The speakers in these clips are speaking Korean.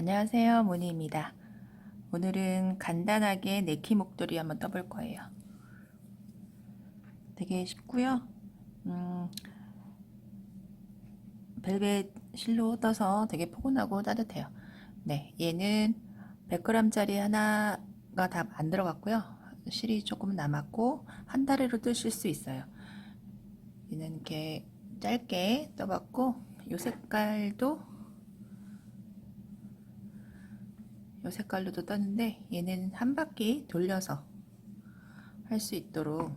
안녕하세요. 모니입니다. 오늘은 간단하게 네키 목도리 한번 떠볼 거예요. 되게 쉽고요. 음, 벨벳 실로 떠서 되게 포근하고 따뜻해요. 네, 얘는 100g짜리 하나가 다 안 들어갔고요. 실이 조금 남았고 한 다리로 뜨실 수 있어요. 얘는 이렇게 짧게 떠봤고 이 색깔도 이 색깔로도 떴는데 얘는 한 바퀴 돌려서 할 수 있도록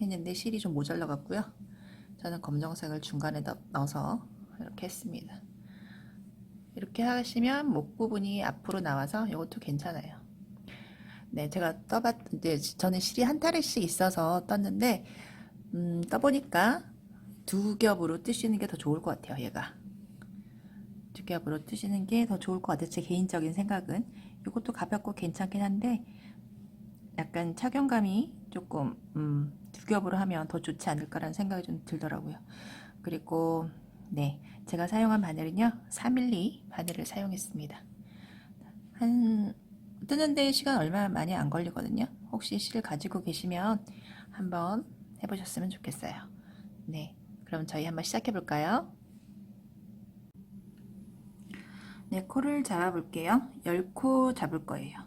했는데 실이 좀 모자라 갔고요. 저는 검정색을 중간에 넣어서 이렇게 했습니다. 이렇게 하시면 목 부분이 앞으로 나와서 이것도 괜찮아요. 네, 제가 떠봤, 이제 저는 실이 한 타리씩 있어서 떴는데, 음, 떠보니까 두 겹으로 뜨시는 게 더 좋을 것 같아요, 얘가. 두 겹으로 뜨시는 게 더 좋을 것 같아요. 제 개인적인 생각은. 이것도 가볍고 괜찮긴 한데, 약간 착용감이 조금, 음, 두 겹으로 하면 더 좋지 않을까라는 생각이 좀 들더라고요. 그리고, 네, 제가 사용한 바늘은요, 3mm 바늘을 사용했습니다. 한, 뜨는데 시간 얼마 많이 안 걸리거든요. 혹시 실을 가지고 계시면 한번 해보셨으면 좋겠어요. 네, 그럼 저희 한번 시작해 볼까요? 네, 코를 잡아 볼게요. 10코 잡을 거예요.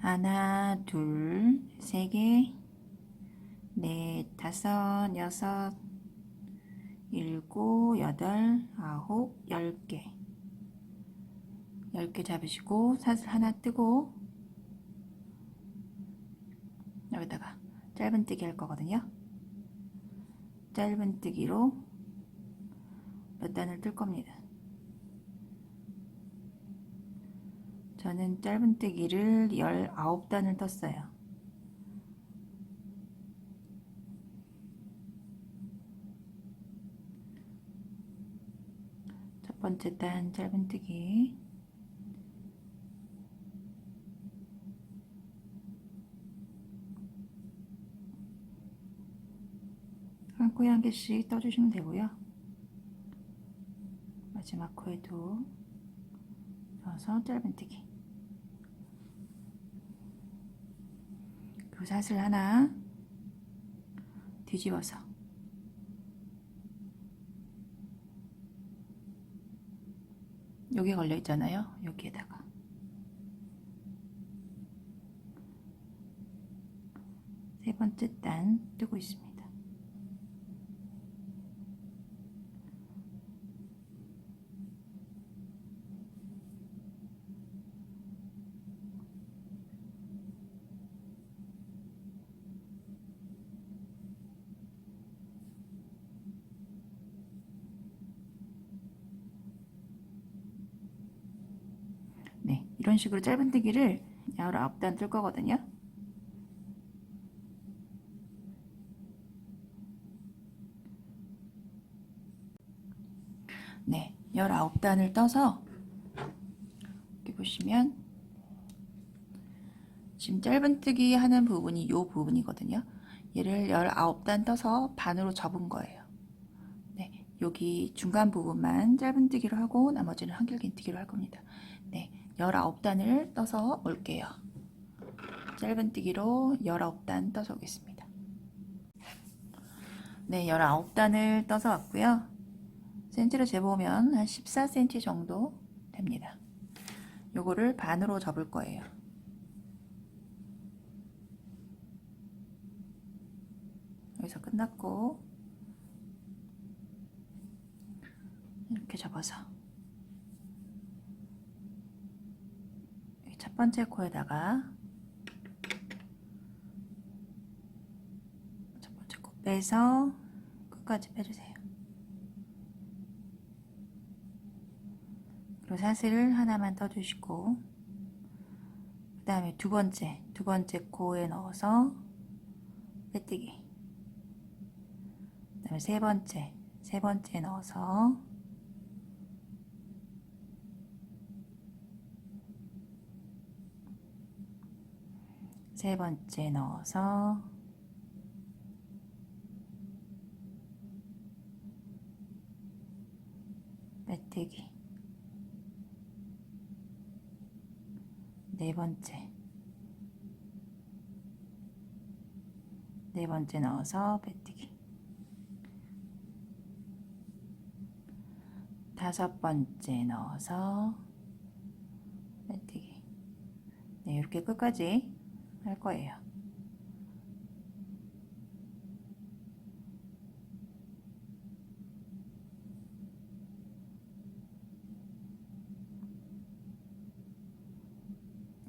하나, 둘, 세 개, 넷, 다섯, 여섯, 일곱, 여덟, 아홉, 열 개. 열 개 잡으시고 사슬 하나 뜨고 여기다가 짧은뜨기 할 거거든요. 짧은뜨기로 몇 단을 뜰 겁니다. 저는 짧은뜨기를 19단을 떴어요. 첫 번째 단 짧은뜨기 한 코에 한 개씩 떠주시면 되고요. 마지막 코에도 넣어서 짧은뜨기 그 사슬 하나 뒤집어서 여기 걸려 있잖아요. 여기에다가 세 번째 단 뜨고 있습니다. 네, 이런 식으로 짧은뜨기를 19단 뜰 거거든요. 네, 19단을 떠서 이렇게 보시면 지금 짧은뜨기 하는 부분이 이 부분이거든요. 얘를 19단 떠서 반으로 접은 거예요. 네, 여기 중간 부분만 짧은뜨기로 하고 나머지는 한길긴뜨기로 할 겁니다. 네, 19단을 떠서 올게요. 짧은뜨기로 19단 떠서 오겠습니다. 네, 19단을 떠서 왔고요. 센치로 재보면 한 14cm 정도 됩니다. 요거를 반으로 접을 거예요. 여기서 끝났고 이렇게 접어서 첫 번째 코에다가 첫 번째 코 빼서 끝까지 빼주세요. 그리고 사슬을 하나만 떠주시고 그 다음에 두 번째 두 번째 코에 넣어서 빼뜨기 그 다음에 세 번째 세 번째 넣어서 세 번째 넣어서 빼뜨기. 네 번째. 네 번째 넣어서 빼뜨기. 다섯 번째 넣어서 빼뜨기. 네, 이렇게 끝까지. 할 거예요.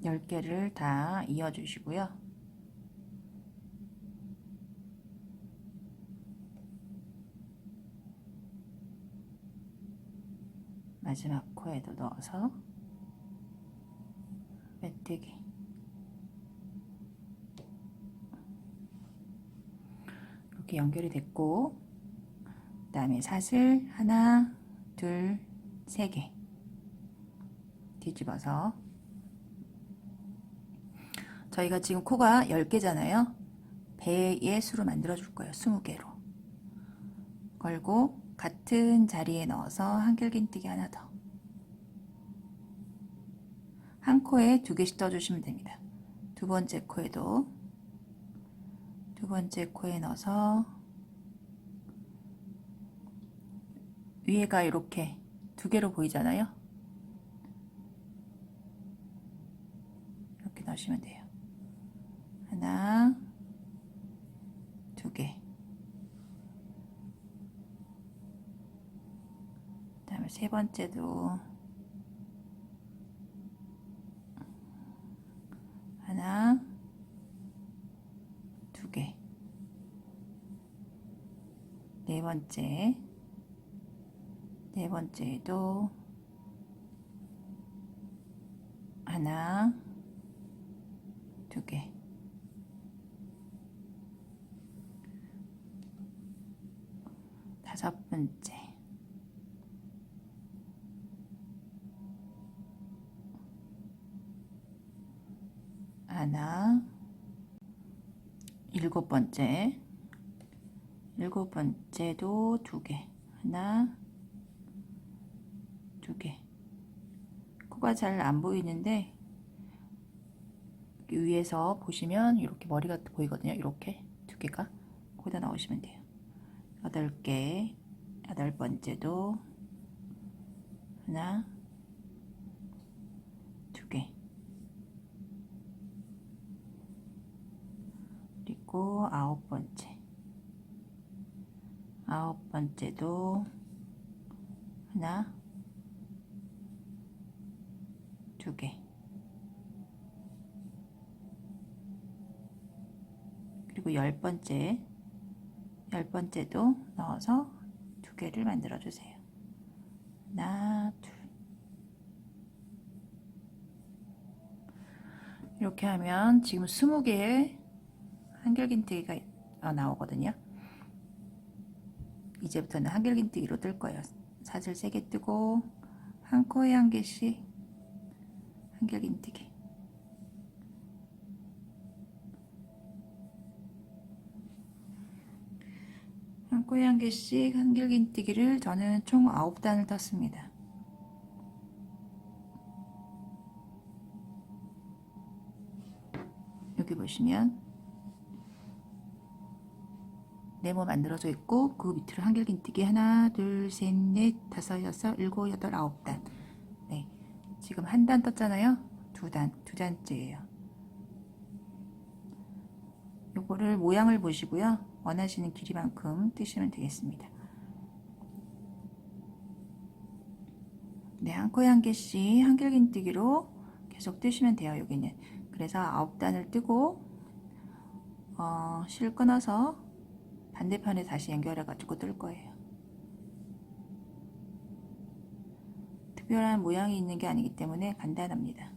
열 개를 다 이어 주시고요. 마지막 코에도 넣어서 빼뜨기 이렇게 연결이 됐고 그 다음에 사슬 하나 둘 세 개 뒤집어서 저희가 지금 코가 10개잖아요 배의 수로 만들어 줄 거예요 20개로 걸고 같은 자리에 넣어서 한결긴뜨기 하나 더. 한 코에 두 개씩 떠주시면 됩니다. 두 번째 코에도 두 번째 코에 넣어서 위에가 이렇게 두 개로 보이잖아요. 이렇게 넣으시면 돼요. 하나, 두 개. 그다음에 세 번째도 하나, 두 개. 네 번째, 네 번째도 하나, 두 개. 다섯 번째. 하나, 일곱 번째, 일곱 번째도 두 개, 하나, 두 개. 코가 잘 안 보이는데 위에서 보시면 이렇게 머리가 보이거든요. 이렇게 두 개가 거기다 넣으시면 돼요. 여덟 개, 여덟 번째도 하나, 두 개. 그리고 아홉 번째 아홉 번째도 하나 두 개. 그리고 열 번째 열 번째도 넣어서 두 개를 만들어 주세요. 하나 둘. 이렇게 하면 지금 스무 개의 한결긴뜨기가 나오거든요. 이제부터는 한결긴뜨기로 뜰 거예요. 사슬 3개 뜨고 한 코에 한 개씩 한결긴뜨기 한 코에 한 개씩 한결긴뜨기를 저는 총 9단을 떴습니다. 여기 보시면 네모 만들어져 있고 그 밑으로 한결긴뜨기 하나 둘 셋 넷 다섯 여섯 일곱 여덟 아홉 단. 네, 지금 한 단 떴잖아요. 두 단 두 단째예요. 요거를 모양을 보시고요. 원하시는 길이만큼 뜨시면 되겠습니다. 네, 한 코에 한 개씩 한결긴뜨기로 계속 뜨시면 돼요 여기는. 그래서 아홉 단을 뜨고 어, 실 끊어서 반대편에 다시 연결해 가지고 뜰 거예요. 특별한 모양이 있는 게 아니기 때문에 간단합니다.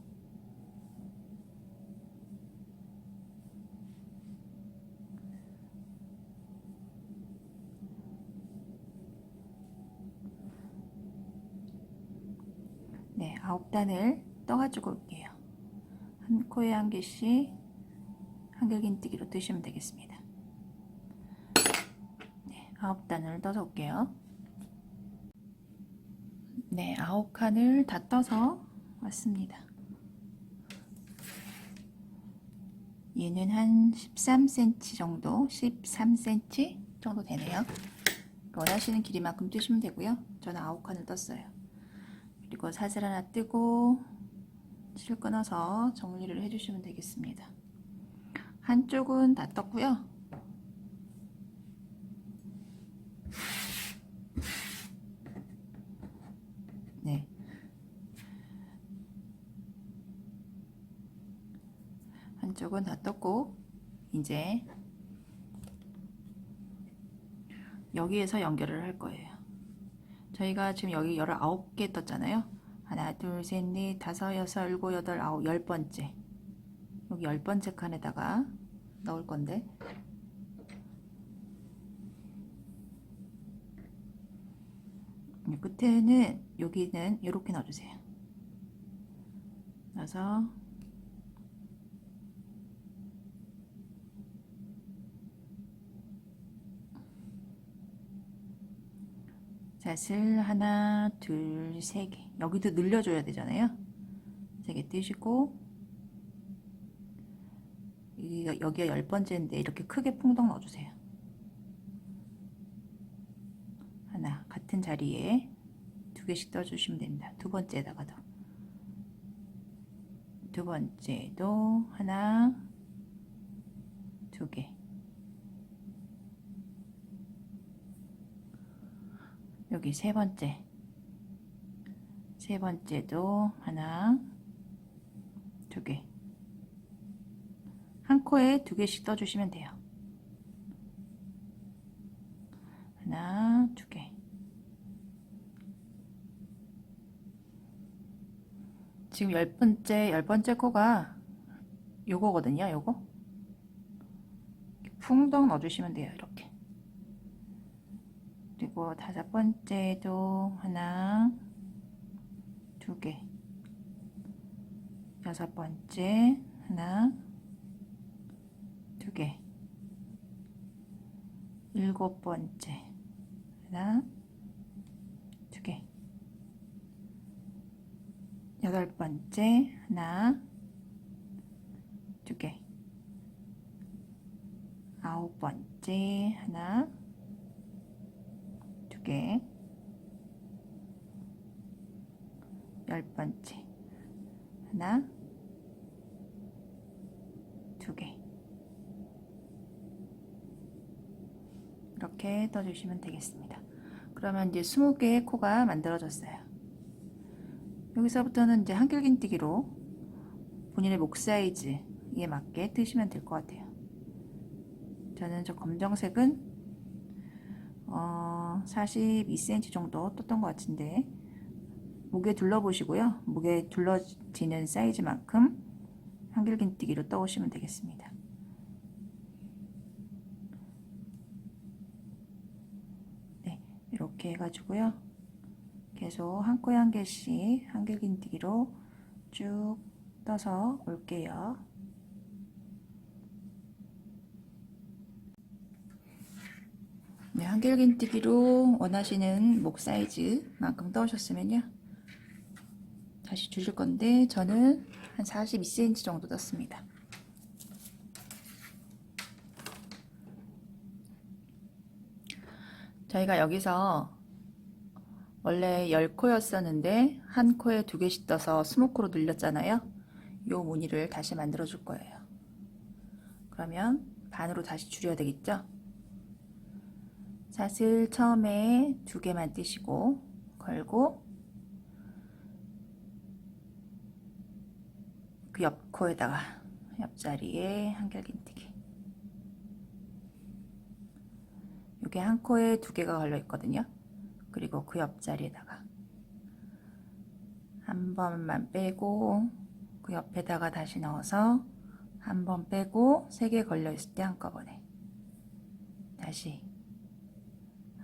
네, 아홉 단을 떠가지고 올게요. 한 코에 한 개씩 한결긴뜨기로 뜨시면 되겠습니다. 아홉 단을 떠서 올게요. 네, 아홉 칸을 다 떠서 왔습니다. 얘는 한 13cm 정도, 13cm 정도 되네요. 원하시는 길이만큼 뜨시면 되고요. 저는 아홉 칸을 떴어요. 그리고 사슬 하나 뜨고 실 끊어서 정리를 해주시면 되겠습니다. 한쪽은 다 떴고요. 네. 한쪽은 다 떴고 이제 여기에서 연결을 할 거예요. 저희가 지금 여기 19개 떴잖아요. 하나, 둘, 셋, 넷, 다섯, 여섯, 일곱, 여덟, 아홉, 열 번째. 여기 열 번째 칸에다가 넣을 건데 이 끝에는 여기는 이렇게 넣어주세요. 넣어서 사슬 하나, 둘, 세 개. 여기도 늘려줘야 되잖아요. 세 개 뜨시고 여기가, 여기가 열 번째인데 이렇게 크게 풍덩 넣어주세요. 하나 같은 자리에 두 개씩 떠주시면 됩니다. 두 번째에다가도 두 번째도 하나 두 개. 여기 세 번째 세 번째도 하나 두 개. 한 코에 두 개씩 떠주시면 돼요. 하나, 두 개. 지금 열 번째, 열 번째 코가 요거거든요, 요거. 풍덩 넣어주시면 돼요, 이렇게. 그리고 다섯 번째도 하나, 두 개. 여섯 번째, 하나, 두 개. 일곱 번째. 하나, 두 개. 여덟 번째. 하나, 두 개. 아홉 번째. 하나, 두 개. 열 번째. 하나, 두 개. 이렇게 떠주시면 되겠습니다. 그러면 이제 20개의 코가 만들어졌어요. 여기서부터는 이제 한길긴뜨기로 본인의 목 사이즈에 맞게 뜨시면 될 것 같아요. 저는 저 검정색은 어, 42cm 정도 떴던 것 같은데 목에 둘러보시고요. 목에 둘러지는 사이즈만큼 한길긴뜨기로 떠오시면 되겠습니다. 이렇게 해가지고요. 계속 한 코에 한 개씩 한길긴뜨기로 쭉 떠서 올게요. 네, 한길긴뜨기로 원하시는 목 사이즈만큼 떠오셨으면요. 다시 줄일 건데 저는 한 42cm 정도 떴습니다. 저희가 여기서 원래 10코였었는데 한 코에 두 개씩 떠서 20코로 늘렸잖아요. 이 무늬를 다시 만들어 줄 거예요. 그러면 반으로 다시 줄여야 되겠죠? 사슬 처음에 두 개만 띄시고 걸고 그 옆 코에다가 옆자리에 한결긴뜨기 이게 한 코에 두 개가 걸려 있거든요. 그리고 그 옆자리에다가 한 번만 빼고 그 옆에다가 다시 넣어서 한 번 빼고 세 개 걸려 있을 때 한꺼번에 다시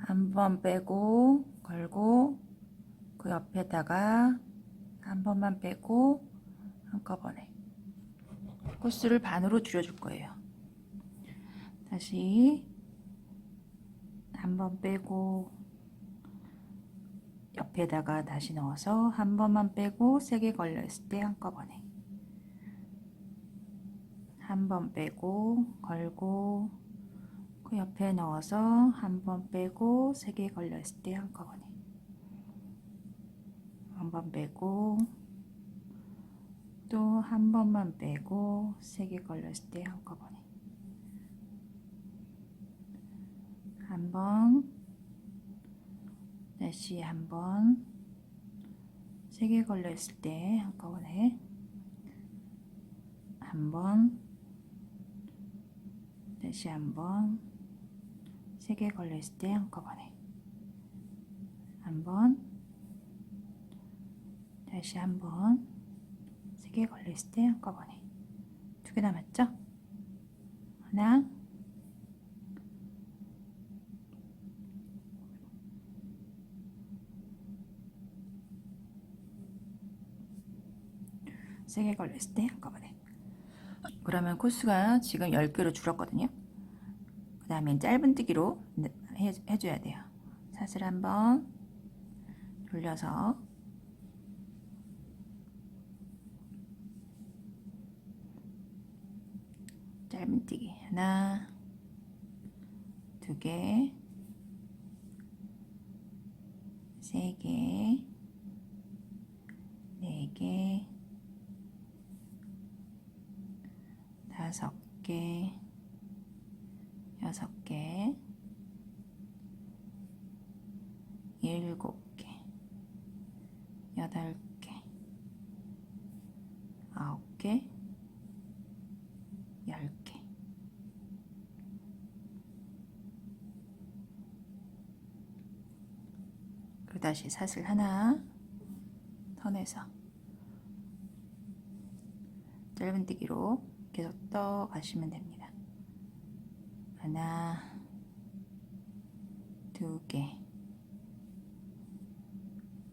한 번 빼고 걸고 그 옆에다가 한 번만 빼고 한꺼번에 코스를 반으로 줄여줄 거예요. 다시 한 번 빼고 옆에다가 다시 넣어서 한 번만 빼고 세 개 걸려 있을 때 한꺼번에 한 번 빼고 걸고 그 옆에 넣어서 한 번 빼고 세 개 걸렸을 때 한꺼번에. 한 번 빼고 또 한 번만 빼고 세 개 걸렸을 때 한꺼번에. 한 번 다시 한 번 세 개 걸렸을 때 한꺼번에 한번 다시 한번 세개 걸렸을 때 한꺼번에. 한번 다시 한번세개 걸렸을 때 한꺼번에. 두 개 남았죠? 하나 세개 걸렸을 때 한꺼번에. 그러면 코스가 지금 10개로 줄었거든요. 그 다음에 짧은뜨기로 해, 해줘야 돼요. 사슬 한번 돌려서. 짧은뜨기 하나 두개 세 개, 네 개, 다섯 개, 여섯 개, 일곱 개, 여덟 개, 아홉 개, 열 개. 그리고 다시 사슬 하나 터내서 짧은뜨기로 계속 떠 가시면 됩니다. 하나, 두 개,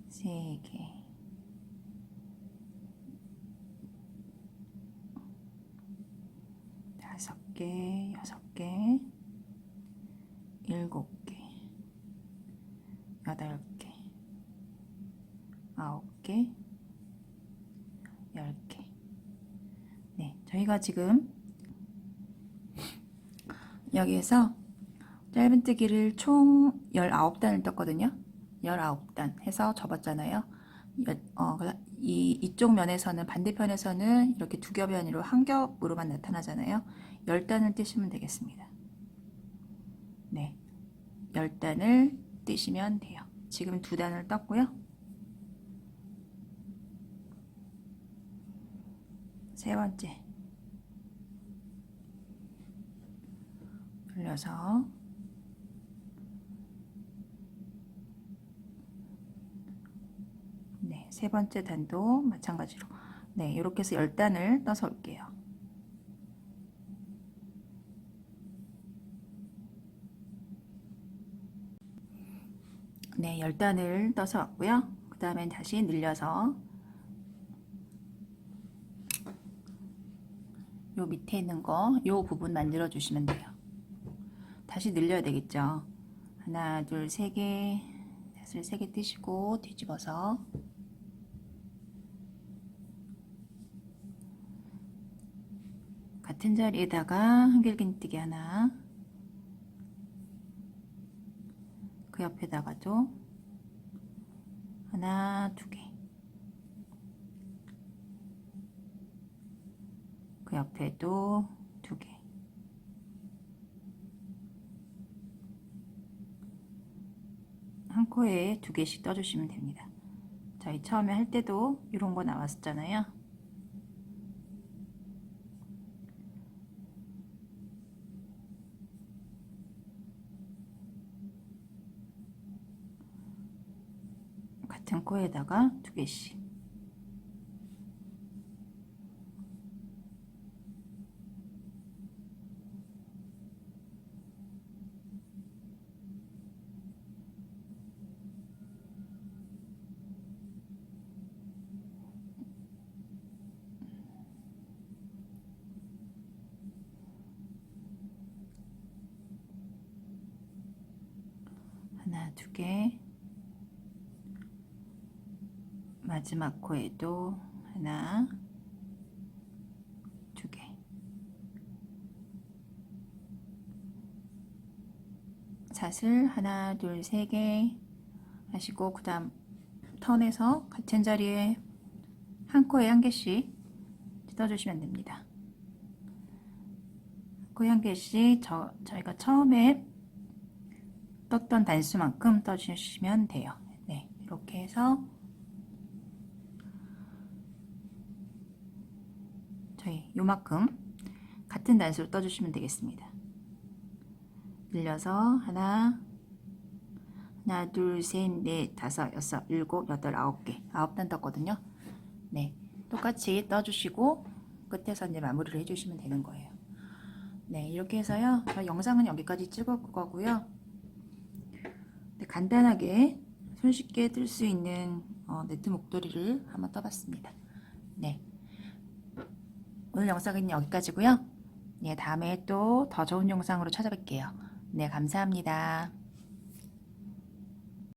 세 개, 다섯 개, 여섯 개, 일곱 개, 여덟 개, 아홉 개, 열 개. 네, 저희가 지금 여기에서 짧은뜨기를 총 19단을 떴거든요. 19단 해서 접었잖아요. 여- 어, 이, 이쪽 면에서는 반대편에서는 이렇게 두 겹이 아니라 한 겹으로만 나타나잖아요. 10단을 뜨시면 되겠습니다. 네. 10단을 뜨시면 돼요. 지금 두 단을 떴고요. 세 번째. 돌려서 네, 세 번째 단도 마찬가지로 네, 이렇게 해서 10단을 떠서 올게요. 네, 10단을 떠서 왔고요. 그 다음엔 다시 늘려서 요 밑에 있는 거, 요 부분 만들어 주시면 돼요. 다시 늘려야 되겠죠. 하나, 둘, 세 개, 사슬 세개 뜨시고 뒤집어서 같은 자리에다가 한길긴뜨기 하나, 그 옆에다가도 하나, 두 개. 그 옆에도 두 개. 한 코에 두 개씩 떠주시면 됩니다. 저희 처음에 할 때도 이런 거 나왔었잖아요. 같은 코에다가 두 개씩. 하나, 두 개. 마지막 코에도 하나, 두 개. 사슬 하나, 둘, 세 개 하시고 그 다음 턴에서 같은 자리에 한 코에 한 개씩 찢어주시면 됩니다. 한 코에 한 개씩 저, 저희가 처음에 떴던 단수만큼 떠주시면 돼요. 네, 이렇게 해서 저희 요만큼 같은 단수로 떠주시면 되겠습니다. 늘려서 하나, 하나, 둘, 셋, 넷, 다섯, 여섯, 일곱, 여덟, 아홉 개, 아홉 단 떴거든요. 네, 똑같이 떠주시고 끝에서 이제 마무리를 해주시면 되는 거예요. 네, 이렇게 해서요. 저 영상은 여기까지 찍을 거고요. 네, 간단하게 손쉽게 뜰 수 있는 어, 네트 목도리를 한번 떠봤습니다. 네, 오늘 영상은 여기까지고요. 네, 다음에 또 더 좋은 영상으로 찾아뵐게요. 네, 감사합니다.